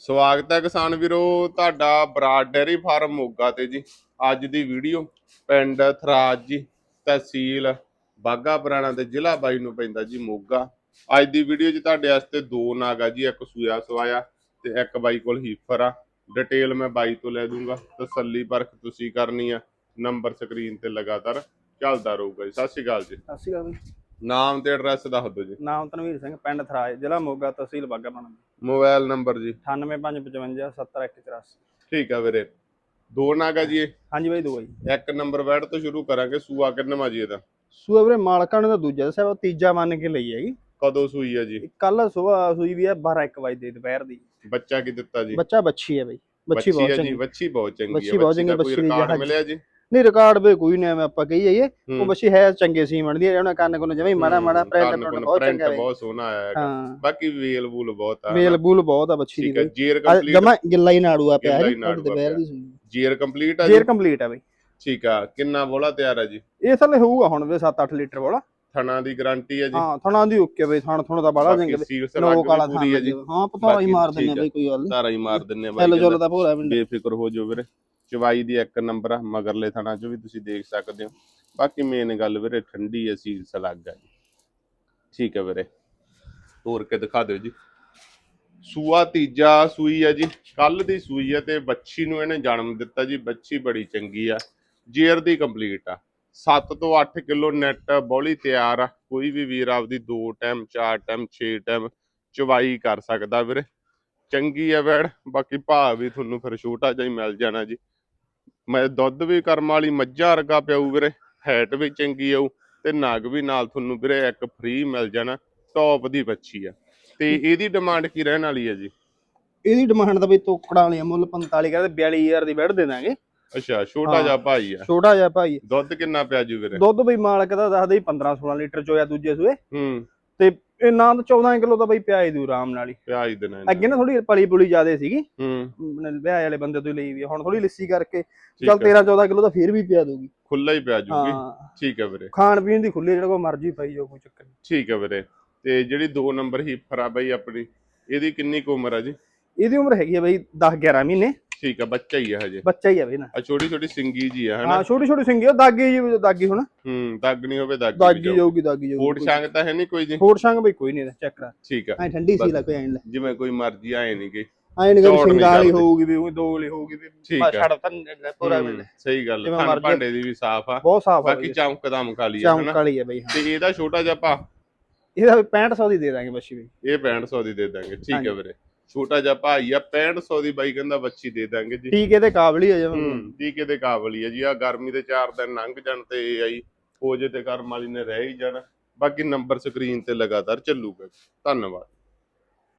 ਸਵਾਗਤ ਹੈ ਕਿਸਾਨ ਵੀਰੋ, ਤੁਹਾਡਾ ਬਰਾਡ ਡੈਰੀ ਫਾਰਮ ਮੋਗਾ ਤੇ ਜੀ। ਅੱਜ ਦੀ ਵੀਡੀਓ ਪਿੰਡ ਥਰਾਜ ਜੀ, ਤਹਿਸੀਲ ਬਾਗਾ ਪੁਰਾਣਾ ਤੇ ਜ਼ਿਲ੍ਹਾ ਬਾਈ ਨੂੰ ਪੈਂਦਾ ਜੀ ਮੋਗਾ। ਅੱਜ ਦੀ ਵੀਡੀਓ 'ਚ ਤੁਹਾਡੇ ਵਾਸਤੇ ਦੋ ਨਾਗ ਆ ਜੀ, ਇੱਕ ਸੂਆ ਸਵਾਇਆ ਤੇ ਇੱਕ ਬਾਈ ਕੋਲ ਹੀਫਰ ਆ। ਡਿਟੇਲ ਮੈਂ ਬਾਈ ਤੋਂ ਲੈ ਦੂੰਗਾ। ਤਸੱਲੀ ਪਰਖ ਤੁਸੀਂ ਕਰਨੀ ਆ। ਨੰਬਰ ਸਕਰੀਨ ਤੇ ਲਗਾਤਾਰ ਚੱਲਦਾ ਰਹੂਗਾ ਜੀ। ਸਤਿ ਸ਼੍ਰੀ ਅਕਾਲ ਜੀ। ਸਤਿ ਸ਼੍ਰੀ ਅਕਾਲ ਜੀ। ਨਾਮ ਤੇ ਐਡਰੈਸ ਦੱਸ ਦਿਓ ਜੀ। ਨਾਮ ਤਨਵੀਰ ਸਿੰਘ ਪਿੰਡ ਥਰਾਜ ਜ਼ਿਲ੍ਹਾ ਮੋਗਾ ਤਹਿਸੀਲ ਬਾਗਾਪਾਣਾ ਮੋਬਾਈਲ ਨੰਬਰ ਜੀ। 98555 70184 ਠੀਕ ਆ ਵੀਰੇ। ਦੋ ਨਾਗ ਆ ਜੀ ਇਹ? ਹਾਂਜੀ ਬਾਈ ਦੋ ਜੀ। ਇੱਕ ਨੰਬਰ ਬੈਡ ਤੋਂ ਸ਼ੁਰੂ ਕਰਾਂਗੇ ਸੂਆ ਕਿੰਨਵਾਂ ਜੀ ਇਹਦਾ? ਸੂਆ ਵੀਰੇ ਮਾਲਕਾਂ ਨੇ ਤਾਂ ਦੂਜਾ ਸਾਹਿਬ ਤੀਜਾ ਮੰਨ ਕੇ ਲਈ ਹੈਗੀ ਕਦੋਂ ਸੂਈ ਆ ਜੀ? ਕੱਲ ਸਵੇਰ ਸੂਈ ਵੀ ਹੈ 12 1 ਵਜੇ ਦੀ ਦੁਪਹਿਰ ਦੀ। ਬੱਚਾ ਕੀ ਦਿੱਤਾ ਜੀ? ਬੱਚਾ ਬੱਚੀ ਹੈ ਬਾਈ ਬੱਚੀ ਬਹੁਤ ਆ ਚੰਗੀ। ਬੱਚੀ ਬਹੁਤ ਚੰਗੀ ਹੈ ਬਹੁਤ ਬੱਚੀ ਦਾ ਚੰਗੀ, ਬੱਚੀ ਜਹਾਜ਼- ਮਿਲਿਆ ਜੀ? ਨਹੀਂ ਰਿਕਾਰਡ ਵੀ ਕੋਈ ਨਹੀਂ ਐਵੇਂ ਆਪਾਂ ਕਹੀ ਜਾਈਏ। ਉਹ। ਬੱਚੀ ਹੈ ਚੰਗੇ ਸੀ ਮੰਨਦੀ ਹੈ ਉਹਨਾਂ ਕੰਨ ਕੋਨ ਜਵੇਂ ਮਾੜਾ ਮਾੜਾ ਪ੍ਰਿੰਟ ਬਹੁਤ ਚੰਗਾ ਹੈ ਬਹੁਤ ਸੋਹਣਾ ਆਇਆ ਹੈਗਾ। ਹਾਂ। ਬਾਕੀ ਵੇਲ ਵੂਲ ਬਹੁਤ ਆ ਮੇਲ ਬੂਲ ਬਹੁਤ ਆ ਬੱਚੀ ਦੀ ਠੀਕ ਹੈ ਜੀਰ ਕੰਪਲੀਟ ਜਮਾ ਗਿੱਲਾ ਹੀ ਨਾੜੂਆ ਪਿਆ ਹੈ ਦੁਪਹਿਰ। ਦੀ ਜੀਰ ਕੰਪਲੀਟ ਆ ਜੇਰ ਕੰਪਲੀਟ ਹੈ ਬਾਈ। ਠੀਕ ਆ ਕਿੰਨਾ ਬੋਲਾ ਤਿਆਰ ਆ ਜੀ? ਇਹ ਥੱਲੇ ਹੋਊਗਾ ਹੁਣ ਵੀ 7-8 ਲੀਟਰ ਵਾਲਾ ਥਣਾ ਦੀ ਗਾਰੰਟੀ ਆ ਜੀ। ਹਾਂ ਥਣਾ ਦੀ ਓਕੇ ਬਈ ਥਣ ਥਣ ਦਾ ਬਾਲਾ ਬਾਕੀ ਚੰਗੇ ਸੀਲ ਨੋ ਸਲਾਗ ਕਾਲਾ ਵੀ ਥਾਂ ਪੂਰੀ ਆ ਜੀ। ਹਾਂ ਪਤਾ ਹੀ ਮਾਰ ਦਿੰਨੇ। ਬਈ ਕੋਈ ਗੱਲ ਨਹੀਂ ਧਾਰਾ ਹੀ ਮਾਰ ਦਿੰਨੇ ਬਾਈ ਜੋਲ ਦਾ ਭੋਰਾ ਵੀ। ਬੇਫਿਕਰ ਹੋ ਜਾਓ ਵੀਰੇ। ਚਵਾਈ ਦੀ ਇੱਕ ਨੰਬਰ ਆ ਮਗਰਲੇ ਥਣਾ ਚ ਵੀ ਤੁਸੀਂ ਦੇਖ ਸਕਦੇ ਹੋ। ਬਾਕੀ ਮੇਨ ਗੱਲ ਵੀਰੇ ਠੰਡੀ ਆ ਸੀਲ ਸਲਾਗ ਜੀ। ਠੀਕ ਹੈ ਵੀਰੇ। ਤੋਰ ਕੇ ਦਿਖਾ ਦਿਓ ਜੀ। ਸੂਆ ਤੀਜਾ ਸੂਈ ਆ ਜੀ। ਕੱਲ ਦੀ ਸੂਈ ਆ ਤੇ ਬੱਚੀ ਨੂੰ ਇਹਨੇ ਜਨਮ ਦਿੱਤਾ ਜੀ। ਬੱਚੀ ਬੜੀ ਚੰਗੀ ਆ। ਜੇਰ ਦੀ ਕੰਪਲੀਟ ਆ। 7 ਤੋਂ 8 ਕਿਲੋ ਨੈਟ ਬੋਲੀ ਤਿਆਰ ਆ। ਕੋਈ ਵੀ ਵੀਰ ਆਪਦੀ 2 ਟਾਈਮ 4 ਟਾਈਮ 6 ਟਾਈਮ ਚਵਾਈ ਕਰ ਸਕਦਾ ਵੀਰੇ। ਚੰਗੀ ਆ ਵੈੜ। ਬਾਕੀ ਭਾਅ ਵੀ ਤੁਹਾਨੂੰ ਫਿਰ ਛੋਟਾ ਜਿਹਾ ਹੀ ਮਿਲ ਜਾਣਾ ਜੀ। ਮੈਂ ਦੁੱਧ ਵੀ ਕਰਮ ਵਾਲੀ ਮੱਝਾਂ ਵਰਗਾ ਪਿਆਊ ਵੀਰੇ। ਹੈਟ ਵੀ ਚੰਗੀ ਆਊ ਤੇ ਨਾਗ ਵੀ ਨਾਲ ਤੁਹਾਨੂੰ ਵੀਰੇ ਇੱਕ ਫ੍ਰੀ ਮਿਲ ਜਾਣਾ। ਟੌਪ ਦੀ ਬੱਚੀ ਆ। ਤੇ ਇਹਦੀ ਡਿਮਾਂਡ ਕੀ ਰਹਿਣ ਵਾਲੀ ਆ ਜੀ? ਇਹਦੀ ਡਿਮਾਂਡ ਦਾ ਬਈ ਤੋਕੜਾਂ ਵਾਲੀ ਮੁੱਲ 45 ਕਹਿੰਦੇ 42000 ਦੀ ਵੜ ਦੇ ਦਾਂਗੇ। ਅੱਛਾ ਛੋਟਾ ਹਾਂ। ਜਿਹਾ ਭਾਈ ਆ। ਛੋਟਾ ਜਿਹਾ ਭਾਈ। ਦੁੱਧ ਕਿੰਨਾ ਪਿਆ ਜੂ ਵੀਰੇ? ਦੁੱਧ ਬਈ ਮਾਲਕ ਦਾ ਦੱਸਦੇ ਹੀ 15 16 ਲੀਟਰ ਚੋਇਆ ਦੂਜੇ ਸੂਏ। ਹੂੰ। ਤੇ ਇਹ ਨਾ ਤਾਂ 14 ਕਿਲੋ ਤਾਂ ਬਈ ਪਿਆ ਹੀ ਦੂ ਆਰਾਮ ਨਾਲ ਹੀ। ਪਿਆ ਹੀ ਦੇਣਾ ਅੱਗੇ ਨਾ ਥੋੜੀ ਪਲੀ ਪੁਲੀ ਜ਼ਿਆਦੇ ਸੀਗੀ। ਹੂੰ। ਵਿਆਹ ਵਾਲੇ ਬੰਦੇ ਤੋਂ ਹੀ ਲਈ ਵੀ ਆ। ਹੁਣ ਥੋੜੀ ਲਿੱਸੀ ਕਰਕੇ। ਠੀਕ ਚੱਲ ਆ। 13 14 ਕਿਲੋ ਤਾਂ ਫੇਰ ਵੀ ਪਿਆ ਦੂਗੀ। ਖੁੱਲਾ ਹੀ ਪਿਆ ਜੂਗੀ। ਹਾਂ। ਠੀਕ ਹੈ ਵੀਰੇ। ਖਾਣ ਪੀਣ ਦੀ ਖੁੱਲੀ ਜਿਹੜਾ ਕੋ ਮਰਜ਼ੀ ਪਾਈ ਜੋ ਕੋਈ ਚੱਕਰ ਨਹੀਂ। ਠੀਕ ਹੈ ਵੀਰੇ। ਤੇ ਜਿਹੜੀ 2 ਨੰਬਰ ਹੀਫਰ ਆ ਬਈ ਆਪਣੀ ਇਹਦੀ ਕਿੰਨੀ ਕੁ ਉਮਰ ਆ ਜੀ? ਇਹਦੀ ਉਮਰ ਹੈਗੀ ਆ ਬਈ 10 11 ਮਹੀਨੇ। ਠੀਕ ਆ ਬੱਚਾ ਹੀ ਆ ਹਜੇ। ਬੱਚਾ ਹੀ ਆ ਬਈ ਨਾ। ਆ ਛੋਟੀ ਛੋਟੀ ਸਿੰਗੀ ਜੀ ਆ ਹਨਾ? ਹਾਂ ਛੋਟੀ ਛੋਟੀ ਸਿੰਗੀ ਉਹ ਦਾਗੀ ਜੀ ਦਾਗੀ ਹੁਣ। ਹੂੰ ਦਾਗ ਨਹੀਂ ਹੋਵੇ ਦਾਗ ਦਾਗੀ ਜਾਊਗੀ। ਦਾਗੀ ਜਾਊਗੀ ਫੂਡ ਸੰਗ ਤਾਂ ਹੈ ਨਹੀਂ ਕੋਈ ਜੀ? ਹੋਰ ਸੰਗ ਬਈ ਕੋਈ ਨਹੀਂ ਚੈੱਕ ਕਰਾ ਠੀਕ ਆ। ਐ ਠੰਡੀ ਸੀ। ਲੱਗ ਐਂ ਲੈ ਜਿਵੇਂ ਕੋਈ ਮਰਜ਼ੀ ਆਏ ਨਹੀਂ ਗਈ ਐਂ ਨਹੀਂ ਕਿ ਚੌੜ ਨੀ ਸਿੰਗਾਂ ਵਾਲੀ ਕਰਦੇ। ਹੋਊਗੀ ਵੀ ਉਹ ਦੋ ਵਾਲੀ ਹੋਊਗੀ ਵੀ ਆ। ਛੱਡ ਤਾਂ ਪੂਰਾ ਮਿਲ ਸਹੀ ਗੱਲ ਮਰਜ਼ੀ। ਭਾਂਡੇ ਦੀ ਵੀ ਸਾਫ਼ ਆ। ਬਹੁਤ ਸਾਫ਼ ਆ ਬਾਕੀ ਬਈ ਚਮਕ ਦਮ ਕਾਲੀ ਆ ਹਨਾ? ਵਾਲੀ ਹੈ ਬਈ ਹਾਂ। ਤੇ ਇਹਦਾ ਛੋਟਾ ਜਿਹਾ ਭਾ। ਇਹਦਾ ਵੀ 6500 ਦੀ ਦੇ ਦਾਂਗੇ ਬੱਚੀ ਬਈ। ਇਹ 6500 ਦੀ ਦੇ ਦਾਂਗੇ। ਠੀਕ। ਹੈ ਵੀਰੇ। ਛੋਟਾ ਜਿਹਾ ਭਾਈ ਆ 6500 ਦੀ ਬਾਈ ਕਹਿੰਦਾ ਬੱਚੀ ਦੇ ਦਾਂਗੇ ਜੀ। ਠੀਕ ਇਹਦੇ ਕਾਬਲ ਹੀ ਹੋ ਜਾਵਾਂ ਹੂੰ ਟੀਕੇ ਦੇ ਕਾਬਲ ਹੀ ਆ ਜੀ। ਆ ਗਰਮੀ ਦੇ 4 ਦਿਨ ਲੰਘ ਜਾਣ ਤੇ ਇਹ ਆਈ ਹੋ ਜੇ ਤੇ ਕਰਮ ਵਾਲੀ ਨੇ ਰਹਿ ਹੀ ਜਾਣਾ। ਬਾਕੀ ਨੰਬਰ ਸਕਰੀਨ ਤੇ ਲਗਾਤਾਰ ਚੱਲੂਗਾ। ਧੰਨਵਾਦ।